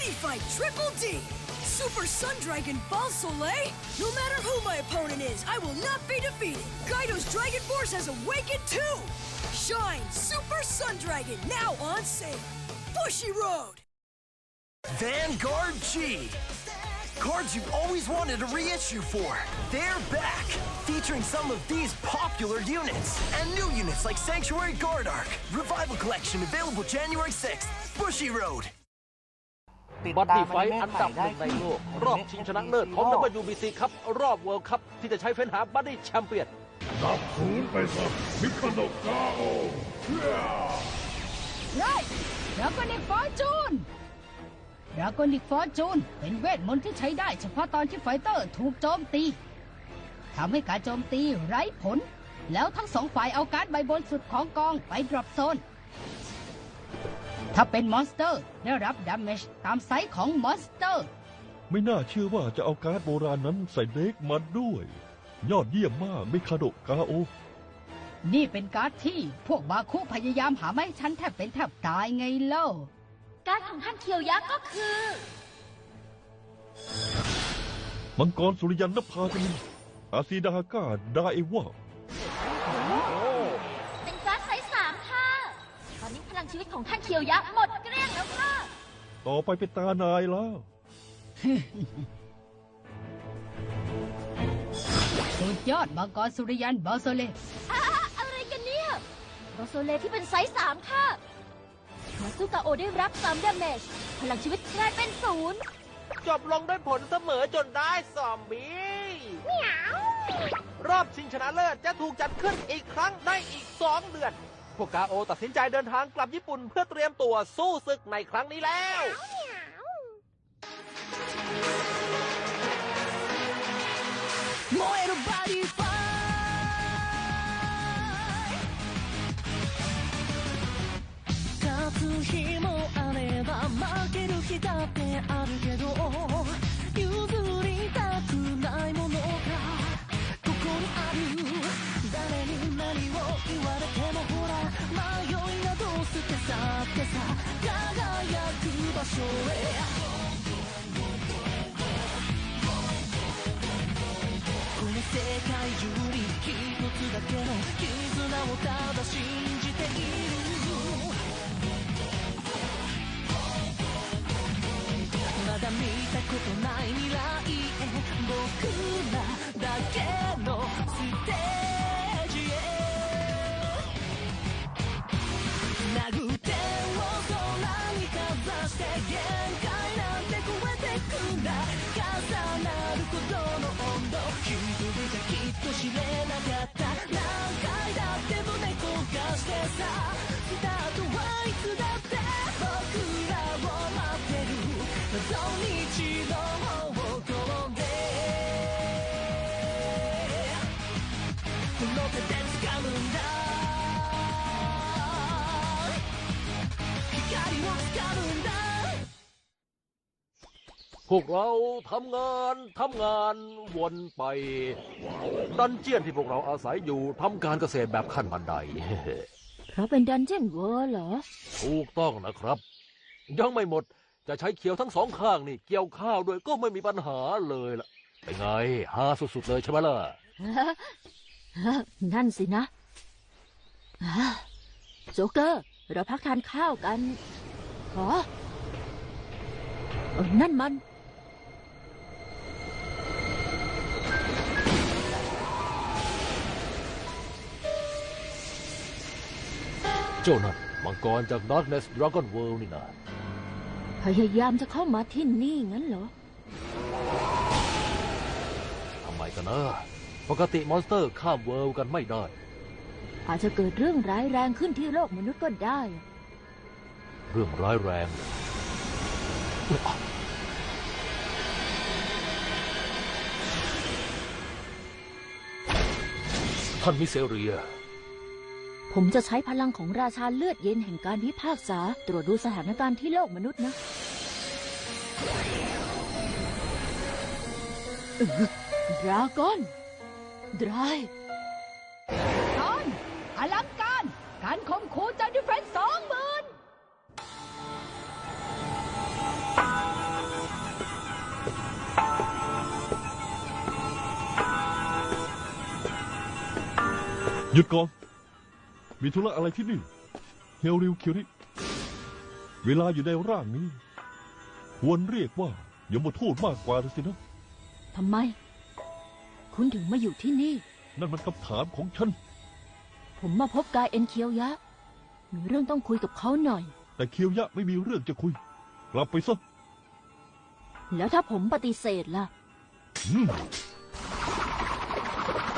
Body Fight Triple D! Super Sun Dragon Ball Soleil! No matter who my opponent is, I will not be defeated! Kaido's Dragon Force has awakened too! Shine Super Sun Dragon now on sale! Bushy Road! Vanguard G. Cards you've always wanted a reissue for. They're back, featuring some of these popular units. And new units like Sanctuary Guard Arc. Revival Collection available January 6th. Bushy Road. ติดบัดตาดี้มไฟอนิท์เมะอันใหม่ดับหได้นึ่งในที่โลกอนิรอบเมะชิงชนะเลิศของ Hero WBC ครับรอบเวิลด์คัพที่จะใช้เฟ้นหาบัดดี้แชมเปี้ยน ดับศูนย์ไปซะมิคาโดกาโอไรดราก้อนิกฟอร์จูนดราก้อนิกฟอร์จูนเป็นเวทมนต์ที่ใช้ได้เฉพาะตอนที่ไฟเตอร์ถูกโจมตีทำให้การโจมตีไร้ผล แล้วทั้งสองฝ่ายเอาการ์ดใบบนสุดของกองไปดรอปโซน ถ้าเป็นมอนสเตอร์ได้รับดาเมจตามไซส์ของมอนสเตอร์ ไม่น่าเชื่อว่าจะเอาการ์ดโบราณนั้นใส่เด็กมาด้วย ยอดเยี่ยมมากมิคาโดกาโอ นี่เป็นการ์ดที่พวกบาคุพยายามหามาให้ฉันแทบเป็นแทบตายไงเล่า การดของท่านเคียวยักษ์ก็คือ มังกรสุริยันนภาคณินอาซีดาก้าไดาเอวา เป็นการดไซส์สามค่ะ ตอนนี้พลัง ชีวิตของท่านเคียวยักษ์หมดเกลี้ยงแล้วค่ะ ต่อไปเป็นตานายแล้ว สุดยอดมังกรสุริยันบอลโซเลอ่าอะไรกันเนี่ยโรโซเลที่เป็นไซส์สามค่ะมาซูกาโอได้รับสามดาเมจพลังชีวิตกลายเป็นศูนย์จบลงด้วยผลเสมอจนได้ซอมบี้เหมียวรอบชิงชนะเลิศจะถูกจัดขึ้นอีกครั้งในอีก2เดือนพ วกกาโอตัดสินใจเดินทางกลับญี่ปุ่นเพื่อเตรียมตัวสู้ศึกในครั้งนี้แล้ว 燃えるバディファ勝つ日もあれば負ける日だってあるけど譲りたくない พวกเราทำงานทำงานวนไป ดันเจียนที่พวกเราอาศัยอยู่ทำการเกษตรแบบขั้นบันได เพราะเป็นดันเจียนเวอร์เหรอ ถูกต้องนะครับ ยังไม่หมดจะใช้เขียวทั้งสองข้างนี่ เกี่ยวข้าวด้วยก็ไม่มีปัญหาเลยล่ะ เป็นไงฮาสุดๆเลยใช่ไหมล่ะ นั่นสินะอ่าโจ๊กเกอร์เราพักทานข้าวกันขอเออนั่นมัน เจ้านั่นมังกรจาก Darkness Dragon World นี่นะพยายามจะเข้ามาที่นี่งั้นเหรอ ทำไมกันนะปกติมอนสเตอร์ข้ามเวิลด์กันไม่ได้ อาจจะเกิดเรื่องร้ายแรงขึ้นที่โลกมนุษย์ก็ได้ เรื่องร้ายแรงเลยท่านมิเซเรีย ผมจะใช้พลังของราชาเลือดเย็นแห่งการพิพากษา ตรวจดูสถานการณ์ที่โลกมนุษย์นะดราก้อน ดรายตอนอลังการ การคมคูจาดิเฟนสองหมื่นหยุดก่อน มีธุระอะไรที่นี่เฮลริวคิริเวลาอยู่ในร่างนี้ ควรเรียกว่ายมทูตมากกว่าสินะ ทำไม คุณถึงมาอยู่ที่นี่ นั่นมันคำถามของฉัน ผมมาพบกายเอ็นเคียวยะ มีเรื่องต้องคุยกับเขาหน่อย แต่เคียวยะไม่มีเรื่องจะคุย กลับไปซะแล้วถ้าผมปฏิเสธล่ะ อืม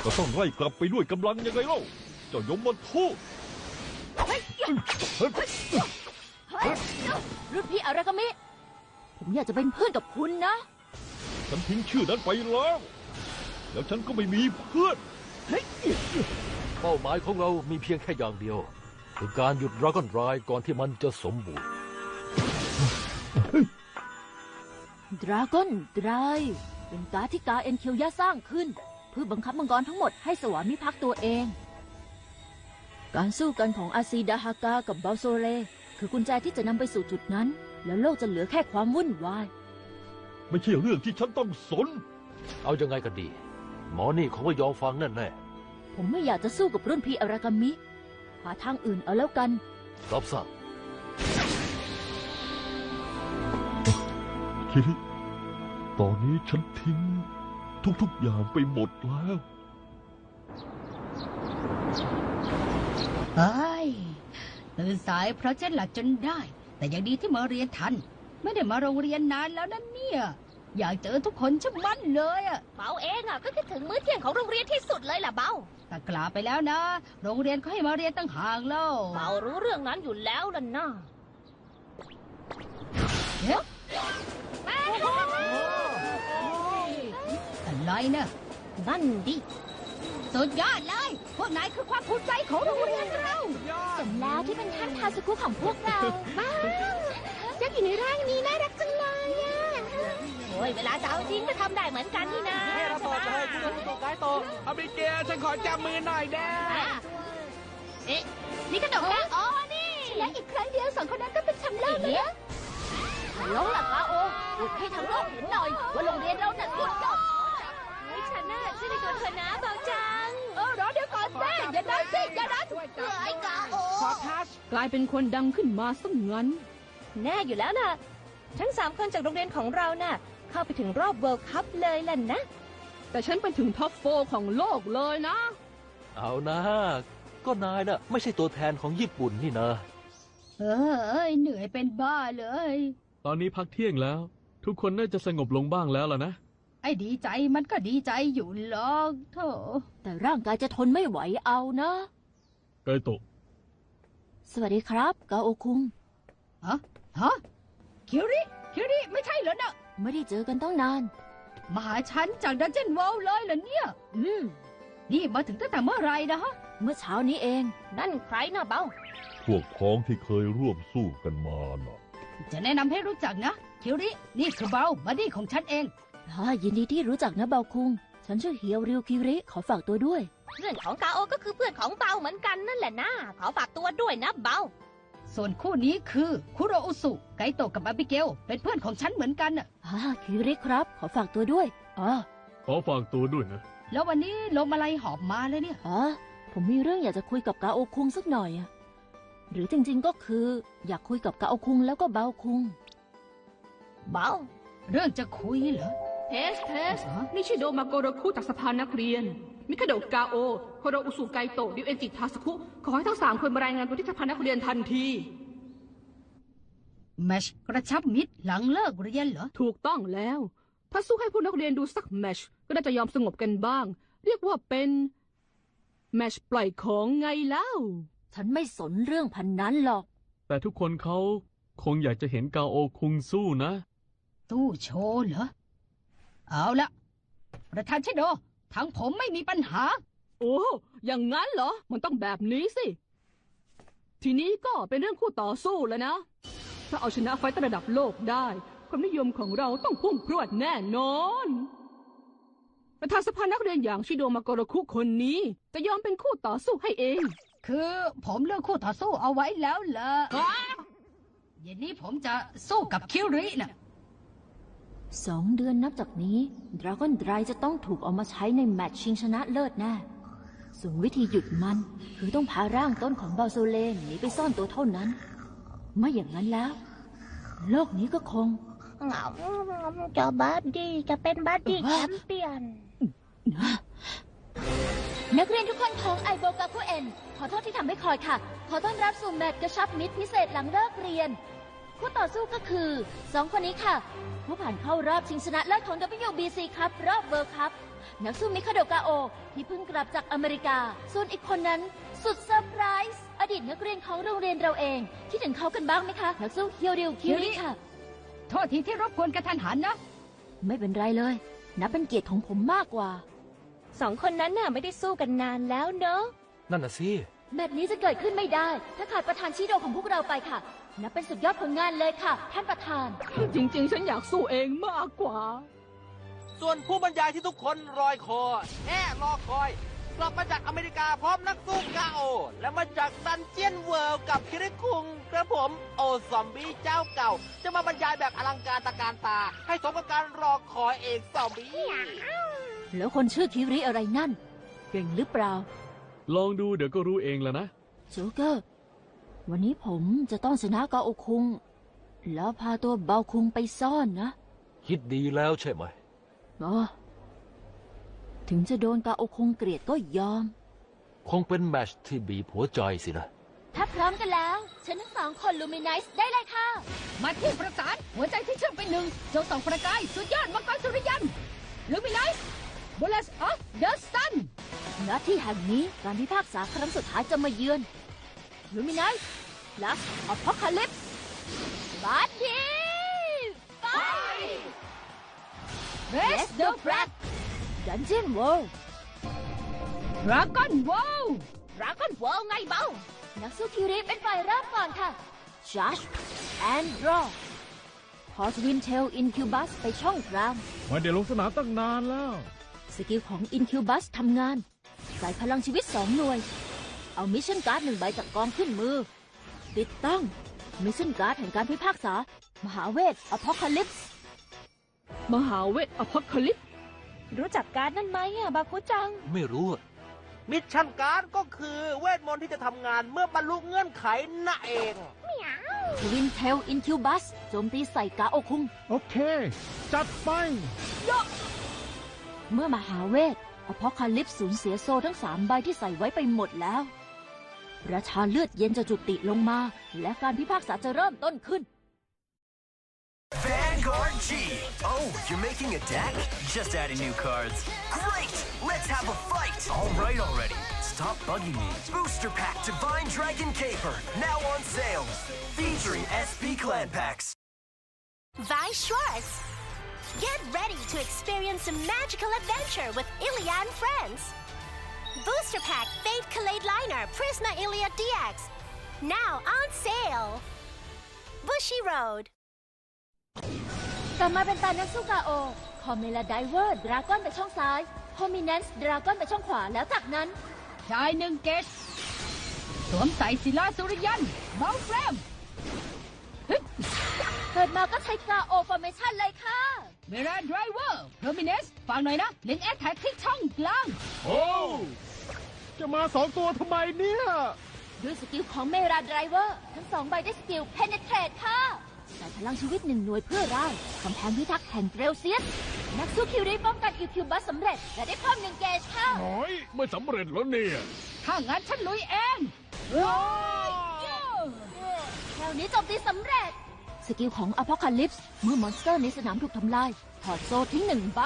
ก็ต้องไล่กลับไปด้วยกำลังยังไงเล่า เจ้ายมทูตเฮ้ยรุ่นพี่อารากามิ ผมอยากจะเป็นเพื่อนกับคุณนะ ฉันทิ้งชื่อนั้นไปแล้ว แล้วฉันก็ไม่มีเพื่อน เป้าหมายของเรามีเพียงแค่อย่างเดียว คือการหยุดดราก้อนไรก่อนที่มันจะสมบูรณ์ ดราก้อนดรายเป็นการ์ดที่กาเอ็นเคียวยะสร้างขึ้น เพื่อบังคับมังกรทั้งหมดให้สวามิภักดิ์ตัวเอง การสู้กันของอาซีดาฮากากับบาโซเรคือกุญแจที่จะนำไปสู่จุดนั้น แล้วโลกจะเหลือแค่ความวุ่นวาย ไม่ใช่เรื่องที่ฉันต้องสน เอายังไงกันดี หมอนี่คงไม่ยอมฟังแน่แน่ผมไม่อยากจะสู้กับรุ่นพี่อารากามิ หาทางอื่นเอาแล้วกัน ๆรับทราบคิริตอนนี้ฉันทิ้ง ทุกๆอย่างไปหมดแล้ว เอ้ยตื่นสายเพราะฉันหลับจนได้ แต่ยังดีที่มาเรียนทัน ไม่ได้มาโรงเรียนนานแล้วนั่นเนี่ย อยากเจอทุกคนชะมัดเลยอะเบาเองอะก็คิดถึงมื้อเที่ยงของโรงเรียนที่สุดเลยล่ะเบาแต่กล่าวไปแล้วนะ โรงเรียนเขาให้มาเรียนตั้งห่างแล้วเบารู้เรื่องนั้นอยู่แล้วล่ะนะเดี๋ยวอะไรนะนั่นดิ สุดยอดเลย พวกนายคือความภูมิใจของโรงเรียนเรา สมแล้วที่เป็นท่านทาสกุของพวกเราบ้ายักษ์อยู่ในร่างนี้น่ารักจังเลยอะโอ้ยเวลาจะเอาจริงก็ทำได้เหมือนกันนี่นะให้เราต่อเลยคุณโตกายโตอาบิเกลฉันขอจับมือหน่อยแด้อะเอ๊ะนี่ขนมแก้วอ๋อนี่และอีกครั้งเดียวสองคนนั้นก็เป็นแชมป์โลกเลยนะลงหลักลาโออุดให้ทั้งโลกเห็นหน่อย ว่าโรงเรียนเราหนักสุดยอดเฮ้ยฉันน่ะช่วยในตัวเธอนะเบาจั งเออรอเดี๋ยวก่อนสิอย่าดันสิอย่าดันเฮ้ยกาโอขอทัชกลายเป็นคนดังขึ้นมาสักงั้น แน่อยู่แล้วน่ะ ทั้งสามคนจากโรงเรียนของเราน่ะ เข้าไปถึงรอบเวิลด์คัพเลยล่ะนะ แต่ฉันเป็นถึงท็อปโฟของโลกเลยนะ เอานะก็นายน่ะ ไม่ใช่ตัวแทนของญี่ปุ่นนี่นะ เอ้ยเหนื่อยเป็นบ้าเลย ตอนนี้พักเที่ยงแล้ว ทุกคนน่าจะสงบลงบ้างแล้วล่ะนะ ไอ้ดีใจมันก็ดีใจอยู่หรอกโถแต่ร่างกายจะทนไม่ไหวเอานะ ไกโตะสวัสดีครับกาโอคุง ฮะฮะคิริคิริไม่ใช่เหรอนะไม่ได้เจอกันตั้งนาน มาหาฉันจากดันเจนวอลเลยเหรอเนี่ย อืม นี่มาถึงตั้งแต่เมื่อไหรนะฮะ เมื่อเช้านี้เอง นั่นใครน่ะเบาพวกพ้องที่เคยร่วมสู้กันมาน่ะ จะแนะนำให้รู้จักนะคิรินี่คือเบาบัดดี้ของฉันเอง ฮ่ายินดีที่รู้จักนะเบาคุง ฉันชื่อเฮียวริวคิริ ขอฝากตัวด้วย เพื่อนของกาโอก็คือเพื่อนของเบาเหมือนกันนั่นแหละนะขอฝากตัวด้วยนะเบา ส่วนคู่นี้คือคุโรอุสุไกโตะกับอาบิเกล เป็นเพื่อนของฉันเหมือนกันน่ะ ฮ่าคิริครับ ขอฝากตัวด้วยอ๋อขอฝากตัวด้วยนะ แล้ววันนี้ลมอะไรหอบมาเลยเนี่ย อ๋อผมมีเรื่องอยากจะคุยกับกาโอคุงสักหน่อยอะหรือจริงๆก็คือ อยากคุยกับกาโอคุงแล้วก็เบาคุง เบา เรื่องจะคุยเหรอ เทส เทส นี่ชื่อโดมาโกโรคุจากสภานักเรียน มิคาโดะกาโอโคโรอุสุไกโตะดิวเอนจิทาสคุ ขอให้ทั้งสามคนมารายงานตัวที่สภานักเรียนทันที แมชกระชับมิตรหลังเลิกเรียนเหรอ ถูกต้องแล้ว ถ้าสู้ให้พวกนักเรียนดูสักแมชก็น่าจะยอมสงบกันบ้าง เรียกว่าเป็นแมชปล่อยของไงเล่า ฉันไม่สนเรื่องพันนั้นหรอก แต่ทุกคนเขาคงอยากจะเห็นกาโอคุงสู้นะ ตู้โชว์เหรอ เอาละประธานชโดทั้งผมไม่มีปัญหา โอ้ อย่างนั้นเหรอ มันต้องแบบนี้สิ ทีนี้ก็เป็นเรื่องคู่ต่อสู้แล้วนะ ถ้าเอาชนะไฟต์ระดับโลกได้ ความนิยมของเราต้องพุ่งพรวดแน่นอน ประธานสภานักเรียนอย่างชิโดมาโกโรคุคนนี้ จะยอมเป็นคู่ต่อสู้ให้เอง คือผมเลือกคู่ต่อสู้เอาไว้แล้วล่ะเย็นนี้ผมจะสู้กับคิริน่ะ สองเดือนนับจากนี้ดราก้อนไดรจะต้องถูกเอามาใช้ในแมตช์ชิงชนะเลิศแน่ส่วนวิธีหยุดมัน คือต้องพาร่างต้นของเบาโซเลนหนีไปซ่อนตัวเท่านั้น ไม่อย่างนั้นแล้ว โลกนี้ก็คงจะบัดดี้จะเป็นบัดดี้แชมเปี้ยน นักเรียนทุกคนของไอโบกาคุเอ็น ขอโทษที่ทำให้คอยค่ะ ขอต้อนรับสู่แมตช์กระชับมิตรพิเศษหลังเลิกเรียน คู่ต่อสู้ก็คือสองคนนี้ค่ะ ผู้ผ่านเข้ารอบชิงชนะเลิศของ WBC ครับรอบเวิร์คัพนักสู้มิคาโดกาโอ ที่เพิ่งกลับจากอเมริกา ส่วนอีกคนนั้น สุดเซอร์ไพรส์อดีตนักเรียนของโรงเรียนเราเองคิดถึงเขากันบ้างไหมคะ นักสู้เคียวริวคิวริค่ะ โทษทีที่รบกวนกระทันหันนะ ไม่เป็นไรเลย นับเป็นเกียรติของผมมากกว่าสองคนนั้นน่ะไม่ได้สู้กันนานแล้วเนอะนั่นน่ะสิแบบนี้จะเกิดขึ้นไม่ได้ ถ้าขาดประธานชิโดของพวกเราไปค่ะ นับเป็นสุดยอดผลงานเลยค่ะ ท่านประธาน จริง ๆ ฉันอยากสู้เองมากกว่า ส่วนผู้บรรยายที่ทุกคนรอยคอแค่รอคอย กลับมาจากอเมริกาพร้อมนักสู้กาโอ และมาจากดันเจียนเวิลด์กับคิริคุงกระผมโอซอมบี้เจ้าเก่า จะมาบรรยายแบบอลังการตะการตา ให้สมกับการรอคอยเอกซอมบี้แล้วคนชื่อคิริอะไรนั่น เก่งหรือเปล่า ลองดูเดี๋ยวก็รู้เองแหละนะ โจ๊กเกอร์ วันนี้ผมจะต้องชนะกาโอคุง แล้วพาตัวเบาคุงไปซ่อนนะ คิดดีแล้วใช่ไหมอ๋อถึงจะโดนกาโอคุงเกลียดก็ยอม คงเป็นแมตชที่บีบหัวใจสินะ ถ้าพร้อมกันแล้ว ฉันทั้งสองคนลูมิน c e ได้เลยค่ะ มาที่ประสานหัวใจที่เชื่อมเป็นหนึ่งจงส่องประกายสุดยอดมังกรสุริยันลูมิไนส์บูเลสออฟเดอะซันณที่แห่งนี้การพิพากษาครั้งสุดท้ายจะมาเยือน ลูมินัสลัสอพอคาลิปบัดดี้ไปเรสเดอะแฟลกดันเจียนเวิลด์ดราก้อนวอลรักกันเวิลไงเบ้านักสู้คิริเป็นฝ่ายเริ่มก่อนค่ะชัชแอนด์รอพอทวินเทลอินคิวบัสไปช่องกลางไม่ได้ลงสนามตั้งนานแล้ว สกิลของอินคิวบัสทำงาน ใส่พลังชีวิตสองหน่วย เอามิชชั่นการ์ดหนึ่งใบจากกองขึ้นมือ ติดตั้งมิชชั่นการ์ดแห่งการพิพากษา มหาเวทอพอคาลิปส์มหาเวทอพอคาลิปรู้จักการดนั่นไหมอะบาคุจัง ไม่รู้อะมิชชั่นการ์ดก็คือเวทมนต์ที่จะทำงานเมื่อบรรลุเงื่อนไขนั่นเองทวินเทลอินคิวบัสโจมตีใส่กาโอคุง โอเค จัดไป เมื่อมหาเวทอพอคาลิปสูญเสียโซ่ทั้งสามใบที่ใส่ไว้ไปหมดแล้ว ราชาเลือดเย็นจะจุติลงมา และการพิพากษาจะเริ่มต้นขึ้น Vanguard G. Oh, you're making a deck? Just adding new cards. Great! Let's have a fight! All right already. Stop bugging me. Booster Pack Divine Dragon Caper, now on sale. Featuring SP Clan Packs. Vi Schwartz. Get ready to experience a magical adventure with Ilya and friends. Booster Pack Fate Collade Liner Prisma Ilya DX. Now on sale. Bushy Road. กลับมาเป็นตานักสู้กาโอ คอมเมลาไดเวอร์ดราก้อนไปช่องซ้าย โฮมิน n น e ดราก้อนไปช่องขวา แล้วจากนั้น ชายหนึ่งเกตสวมใส่ศิลาสุริยันเบาเฟรม เกิดมาก็ใช้กาโอฟอร์เมชันเลยค่ะ เวลาไดรเวอร์เพอร์มิเนสฟังหน่อยนะเล็งแอทแท็กที่ช่องกลาง โอ้จะมาสองตัวทำไมเนี่ย ด้วยสกิลของเมราไดรเวอร์ทั้งสองใบได้สกิลเพเนเทรตค่ะใส่พลังชีวิตหนึ่งหน่วยเพื่อร่างกำแพงพิทักษ์แห่งเกรลเซียสนักสู้คิวรีป้องกันอิคิวบัสสำเร็จ และได้เพิ่มหนึ่งเกจค่ะน้อย ไม่สำเร็จแล้วเนี่ย ถ้างั้นฉันลุยเองแถวนี้โจมตีสำเร็จ สกิลของอพอคาลิปส์เมื่อมอนสเตอร์ในสนามถูกทำลาย ถอดโซ่ทิ้งหนึ่งใบ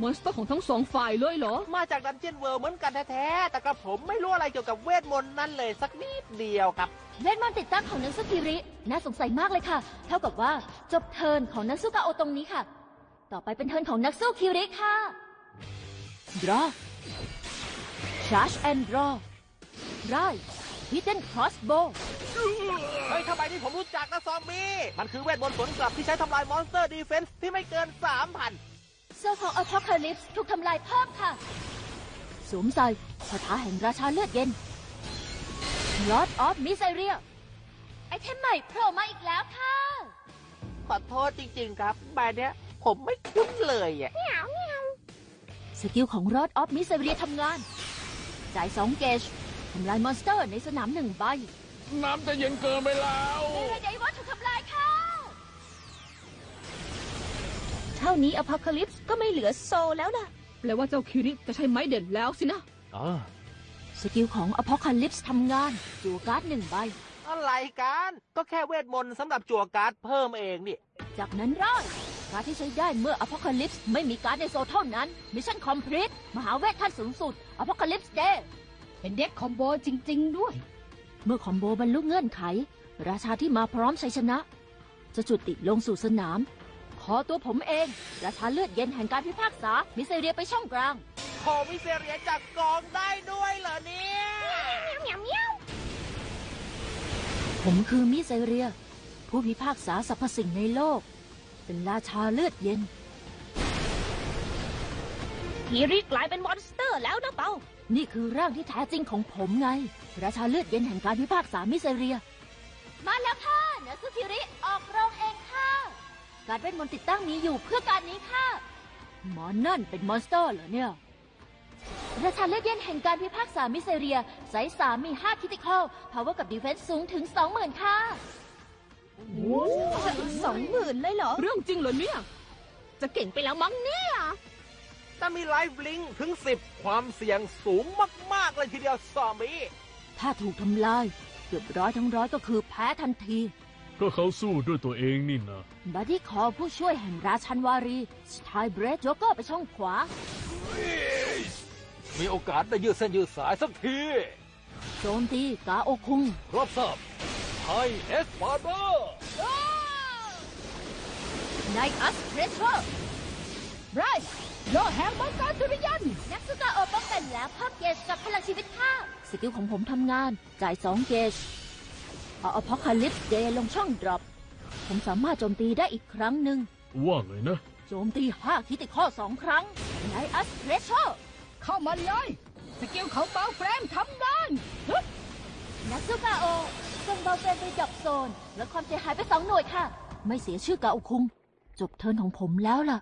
มอนสเตอร์ของทั้งสองฝ่ายเลยเหรอ มาจากดันเจียนเวิลด์เหมือนกันแท้ๆ แต่กระผมไม่รู้อะไรเกี่ยวกับเวทมนต์นั้นเลยสักนิดเดียวครับ เวทมนต์ติดตั้งของนักสู้คิริ น่าสงสัยมากเลยค่ะ เท่ากับว่าจบเทิร์นของนักสู้กาโอตรงนี้ค่ะ ต่อไปเป็นเทิร์นของนักสู้คิริค่ะ draw charge and draw right hidden crossbow เฮ้ยทำไมนี่ผมรู้จักนะซอมบี้ มันคือเวทมนต์สวนกลับที่ใช้ทำลายมอนสเตอร์ดีเฟนส์ที่ไม่เกิน 3,000โซ่ของ Apocalypse ถูกทำลายเพิ่มค่ะ สวมใส่คาถาแห่งราชาเลือดเย็น Lord of Miseria ไอเทมใหม่โผล่มาอีกแล้วค่ะ ขอโทษจริงๆครับใบเนี้ยผมไม่คุ้นเลยอะสกิลของ Lord of Miseria ทำงาน จ่ายสองเกจ ทำลายมอนสเตอร์ในสนามหนึ่งใบน้ำจะเย็นเกินไปแล้วไม่ได้ว่าถูกทำลายค่ะเท่านี้อพอคาลิปส์ก็ไม่เหลือโซแล้วล่ะ แปลว่าเจ้าคิริจะใช้ไม้เด่นแล้วสินะอ่าสกิลของอพอคาลิปส์ทำงานจัวการ์ดหนึ่งใบ อะไรกัน ก็แค่เวทมนต์สำหรับจั่วการ์ดเพิ่มเองนี่ จากนั้นรอดการดที่ใช้ได้เมื่ออพอคาลิปส์ไม่มีการ์ดในโซเท่านั้นมิชชั่นคอมพลีทมหาเวทขั้นสูงสุดอพอคาลิปส์เดย์ เป็นเด็กคอมโบจริง ๆ ด้วย เมื่อคอมโบบรรลุเงื่อนไข ราชาที่มาพร้อมชัยชนะ จะจุติลงสู่สนาม ขอตัวผมเอง ราชาเลือดเย็นแห่งการพิพากษา มิเซเรียไปช่องกลาง ขอวิเศษเหรียญจากกองได้ด้วยเหรอเนี่ยผมคือมิเซเรีย ผู้พิพากษาสรรพสิ่งในโลก เป็นราชาเลือดเย็นคิริกลายเป็นมอนสเตอร์แล้วนะเปา นี่คือร่างที่แท้จริงของผมไง ราชาเลือดเย็นแห่งการพิพากษามิเซเรีย มาแล้วค่ะเนอร์ซูคิริออกโรงเองค่ะ การเวทมนต์ติดตั้งมีอยู่เพื่อการนี้ค่ะหมอนนั่นเป็นมอนสเตอร์เหรอเนี่ย ราชาเลือดเย็นแห่งการพิพากษามิเซเรียไซส์สามมี5คิติคอลพาวเวอร์กับดีเฟนซ์สูงถึง 20,000 ค่ะสองหมื่นเลยเหรอ เรื่องจริงเหรอเนี่ย จะเก่งไปแล้วมั้งเนี่ย ถ้ามีไลฟ์ลิงถึง 10 ความเสี่ยงสูงมาก ๆ เลยทีเดียวซอมบี้ ถ้าถูกทำลายเกือบร้อยทั้งร้อยก็คือแพ้ทันทีก็เขาสู้ด้วยตัวเองนี่นะบัดดี้คอผู้ช่วยแห่งราชันวารีสไตเบรดโจกเกอร์ไปช่องขวา มีโอกาสได้ยืดเส้นยืดสายสักทีโจมตีกาโอคุงรับทราบไทยเอสฟาเดอร์ไนอัสเพรสเชอร์ไร โลแฮมมังกรสุริยัน นักสู้กาโอป้องกันแล้วเพิ่มเกจกับพลังชีวิตค่ะสกิลของผมทำงาน จ่าย2เกจเอาอพอคาลิปเดลงช่องดรอป ผมสามารถโจมตีได้อีกครั้งหนึ่ง ว่าไงนะ โจมตี5คิติข้อ2ครั้งไนอัสเพรสเชอร์เข้ามาเลยสกิลของเบาแฟรมทำงานฮึบนักสู้กาโอส่งเบาเฟรนไปดับโซน และความเสียหายไปสองหน่วยค่ะ ไม่เสียชื่อกาโอคุง จบเทิร์นของผมแล้วล่ะ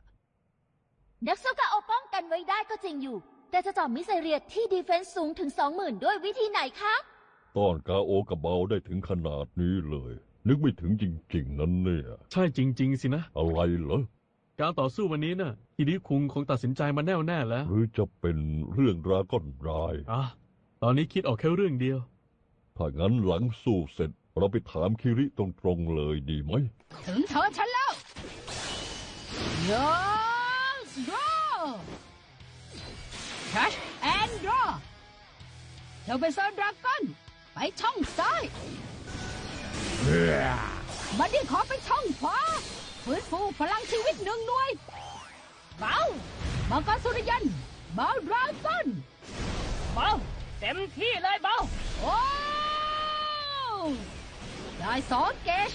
นักสู้กาโอป้องกันไว้ได้ก็จริงอยู่ แต่จะจับมิสเซเรียที่ดีเฟนซ์สูงถึง20,000ด้วยวิธีไหนคะ ต้อนกาโอกับเบาได้ถึงขนาดนี้เลย นึกไม่ถึงจริง ๆ นั้นเนี่ย ใช่จริง ๆ สินะ อะไรเหรอ การต่อสู้วันนี้น่ะฮิริคุงคงตัดสินใจมาแน่วแน่แล้ว หรือจะเป็นเรื่องดราก้อนราย อะ ตอนนี้คิดออกแค่เรื่องเดียว ถ้างั้นหลังสู้เสร็จ เราไปถามคิริตรงๆเลยดีไหมถึงเธอฉันแล้วย อสดรอ Cash and draw เธอเป็นเซอร์ดราก้อนไปช่องซ้ายบัดดี้ขอไปช่องขวาฟื้นฟูพลังชีวิตหนึ่งหน่วยเบามังกรสุริยันเบาดราก้อนเบาเต็มที่เลยเบาโอ้ได้สองเกจ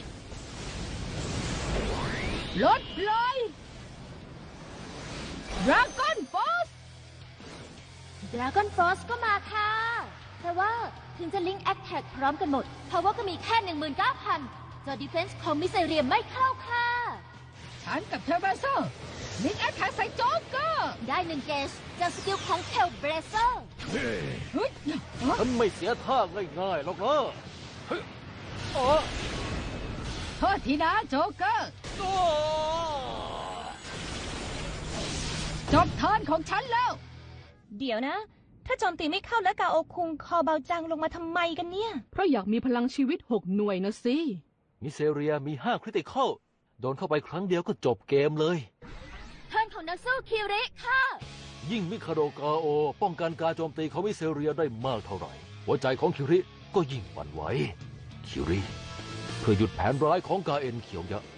ลดเลย ดราก้อนฟอสดราก้อนฟรอสก็มาค่ะ แต่ว่าถึงจะลิงก์แอคแท็กพร้อมกันหมดเพราะว่าก็มีแค่ 19,000จอดีเฟนส์ของมิสเซเรียไม่เข้าค่ะ ฉันกับเทอร์เบเซอร์ลิงแอคแท็กใส่โจ๊กเกอร์ได้หนึ่งเกจจากสกิลของเทลเบรเซอร์เฮ้ยฉันไม่เสียท่าง่ายๆหรอกนะเฮ้ยอ๋อโทษทีนะโจ๊กเกอร์โอ้ จบเทิร์นของฉันแล้ว เดี๋ยวนะ ถ้าโจมตีไม่เข้าแล้วกาโอคุงคอเบาจังลงมาทำไมกันเนี่ย เพราะอยากมีพลังชีวิตหกหน่วยนะสิ มิเซเรียมีห้าคริติคอลโดนเข้าไปครั้งเดียวก็จบเกมเลย เทิร์นของนักสู้คิริค่ะ ยิ่งมิคาโดกาโอ ป้องกันการโจมตีของมิเซเรียได้มากเท่าไหร่ หัวใจของคิริก็ยิ่งหวั่นไหวคิริ เพื่อหยุดแผนร้ายของกาเอ็นเขียวยักษ์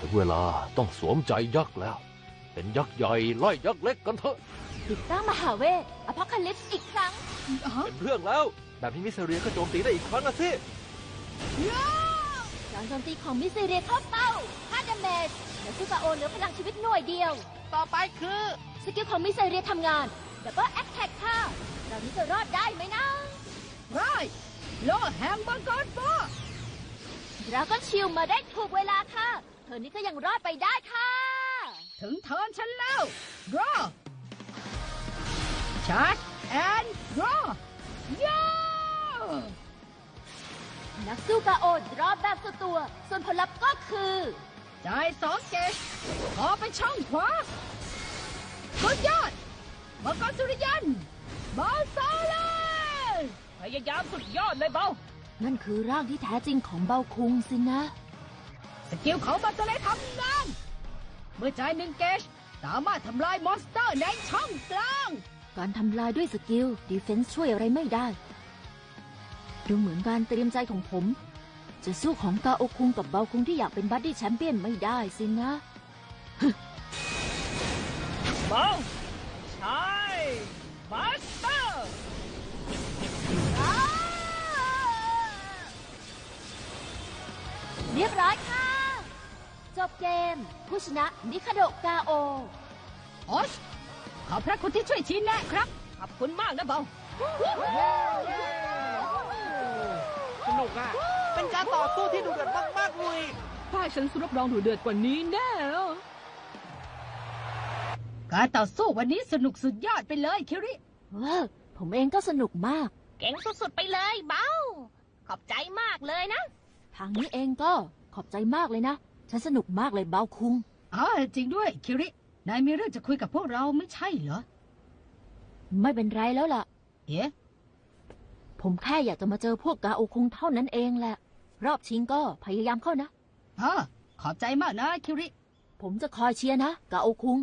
ถึงเวลาต้องสวมใจยักษ์แล้ว เป็นยักษ์ใหญ่ไล่ยักษ์เล็กกันเถอะ ติดตั้งมหาเวทอพอคาลิปส์อีกครั้งเป็นเรื่องแล้ว แบบนี้มิเซเรียก็โจมตีได้อีกครั้งละสิการโจมตีของมิสเซเรียเข้าเป้า5ดาเมจนักสู้กาโอเหลือพลังชีวิตหน่วยเดียว ต่อไปคือสกิลของมิสเซเรียทำงานแต่ก็แอคแท็กค่ะเรานี้จะรอดได้ไหมนะไรโลแฮมมังกรฟ้าดราก้อนชิลมาได้ถูกเวลาค่ะ เธอนี้ก็ยังรอดไปได้ค่ะ ถึงเทิร์นฉันแล้ว draw charge and draw ย่านักสู้กาโอดรอบแบบสุดตัว ส่วนผลลัพธ์ก็คือจ่ายสองเกตขอไปช่องขวาสุดยอดมังกรสุริยันบอลซาเลยพยายามสุดยอดเลยเบา นั่นคือร่างที่แท้จริงของเบาคุงสินะ สกิลของบอลซาเลยทำงาน เมื่อจ่ายหนึ่งเกตสามารถทำลายมอนสเตอร์ในช่องกลาง การทำลายด้วยสกิลดีเฟนส์ช่วยอะไรไม่ได้ ดูเหมือนการเตรียมใจของผม จะสู้ของกาโอคุงกับเบาคุงที่อยากเป็นบัดดี้แชมเปี้ยนไม่ได้สินะเบาใช่บัสเตอร์เรียบร้อยค่ะ จบเกม ผู้ชนะนิคาโดะกาโอออสขอบพระคุณที่ช่วยชี้แนะครับ ขอบคุณมากนะเบาสนุกอะ เป็นการต่อสู้ที่ดุเดือดมากๆเลยถ้าฉันสู้รับรองดูเดือดกว่านี้แน่แล้วการต่อสู้วันนี้สนุกสุดยอดไปเลยคิริเออผมเองก็สนุกมาก เก่งสุดๆไปเลยเบา ขอบใจมากเลยนะ ทางนี้เองก็ขอบใจมากเลยนะ ฉันสนุกมากเลยเบาคุง อ๋อจริงด้วยคิรินายมีเรื่องจะคุยกับพวกเราไม่ใช่เหรอไม่เป็นไรแล้วล่ะ เอ๊ะผมแค่อยากจะมาเจอพวกกาโอคุงเท่านั้นเองแหละ รอบชิงก็พยายามเข้านะ อ๋อขอบใจมากนะคิริ ผมจะคอยเชียร์นะกาโอคุง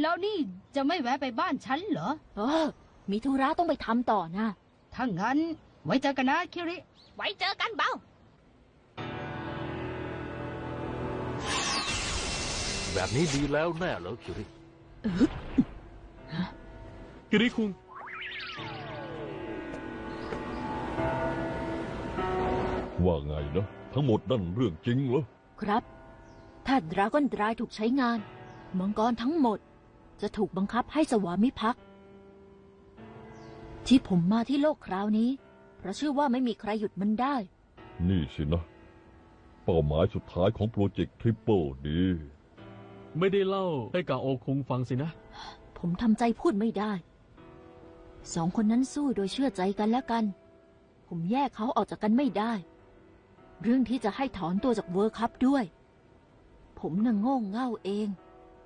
แล้วนี่จะไม่แวะไปบ้านฉันเหรอ เออ มีธุระต้องไปทำต่อนะ ถ้างั้น ไว้เจอกันนะคิริ ไว้เจอกันเบา แบบนี้ดีแล้วแน่เหรอคิริกิริคุงว่าไงนะทั้งหมดนั่นเรื่องจริงเหรอ ครับ ถ้าดราก้อนดรายถูกใช้งาน มังกรทั้งหมด จะถูกบังคับให้สวามิภักดิ์ที่ผมมาที่โลกคราวนี้ เพราะเชื่อว่าไม่มีใครหยุดมันได้ นี่สินะ เป้าหมายสุดท้ายของโปรเจกต์ทริปเปิลดี ไม่ได้เล่าให้กาโอคุงฟังสินะ ผมทำใจพูดไม่ได้ สองคนนั้นสู้โดยเชื่อใจกันและกัน ผมแยกเขาออกจากกันไม่ได้ เรื่องที่จะให้ถอนตัวจากเวิร์คัพด้วย ผมน่ะโง่เง่าเอง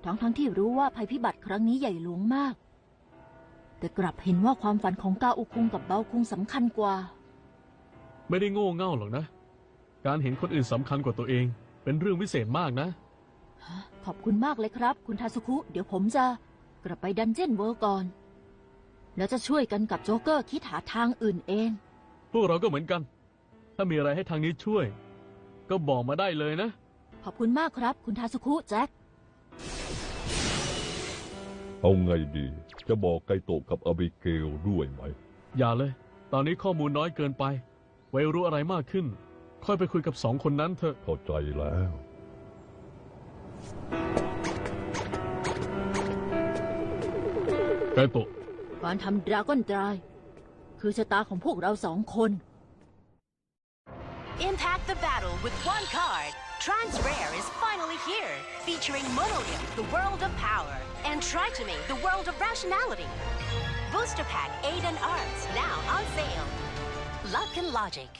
ทั้งทั้งๆที่รู้ว่าภัยพิบัติครั้งนี้ใหญ่หลวงมาก แต่กลับเห็นว่าความฝันของกาอุคุงกับเบาคุงสำคัญกว่า ไม่ได้โง่เง่าหรอกนะ การเห็นคนอื่นสำคัญกว่าตัวเอง เป็นเรื่องวิเศษมากนะ ขอบคุณมากเลยครับ คุณทาสุคุ เดี๋ยวผมจะกลับไปดันเจี้ยนเวิร์ก่อน แล้วจะช่วยกันกับโจ๊กเกอร์คิดหาทางอื่นเอง พวกเราก็เหมือนกัน ถ้ามีอะไรให้ทางนี้ช่วย ก็บอกมาได้เลยนะ ขอบคุณมากครับ คุณทาสุคุแจ็ค เอาไงดี จะบอกไกโตะกับอเบเกลด้วยไหม อย่าเลย ตอนนี้ข้อมูลน้อยเกินไป ไว้รู้อะไรมากขึ้น ค่อยไปคุยกับสองคนนั้นเถอะ เข้าใจแล้ว ไกโตะ การทำดราก้อนดรายคือชะตาของพวกเราสองคน Impact the battle with one card. Trans Rare is finally here, featuring Monolith, the world of power, and Tritony, the world of rationality. Booster Pack 8 and Arts now on sale. Luck and Logic.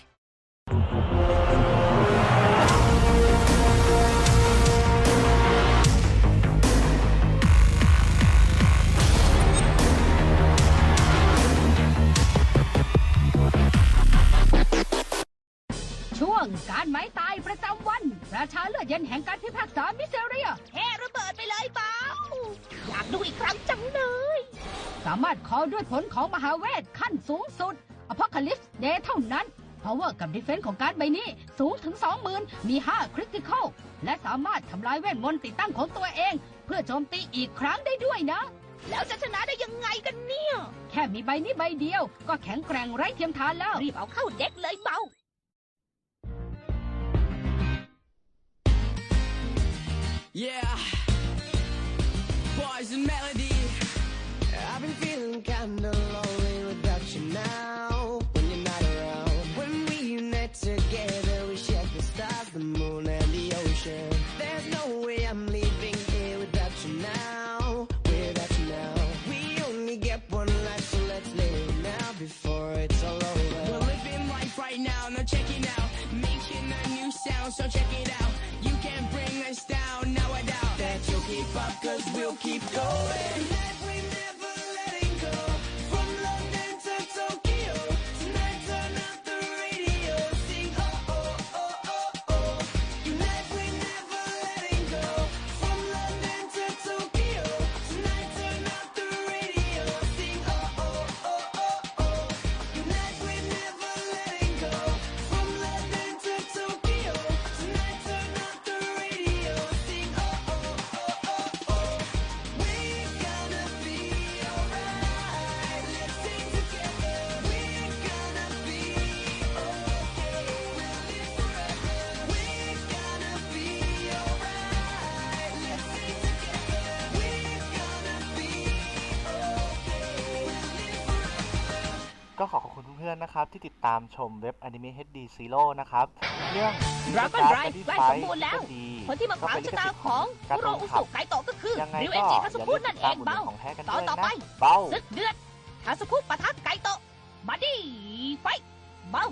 ด้วยผลของมหาเวทขั้นสูงสุดอพอคาลิปส์เดย์เท่านั้น Power กับ Defense ของการดใบนี้สูงถึง 20,000 มี5 Critical และสามารถทำลายเวทมนต์ติดตั้งของตัวเอง เพื่อโจมตีอีกครั้งได้ด้วยนะ แล้วจะชนะได้ยังไงกันเนี่ย แค่มีใบนี้ใบเดียว ก็แข็งแกร่งไร้เทียมทานแล้ว รีบเอาเข้าเด็กเลยเบา Yeah, so check it out. You can't bring us down, now I doubt that you'll keep up, cause we'll keep going. เพื่อนๆนะครับ ที่ติดตามชมเว็บ Anime HD Zero นะครับ เรื่อง Dragon Dark Drive Daddy ใกล้ Fight สมบูรณ์แล้วก็ดีคนที่มาขวางชะตาของก็คุเป็นโรลิขสิทธิ์อุสุไกโตะก็คือยังไงริวก็เอจิอย่าทัสลืคุมนั่ตินดเอตามงอุดหนุเบานของแท้กันต่อด้วยต่อไปนะเบาศึกเดือดทัสคุปะทะไกโตะบัดดี้ไฟเบา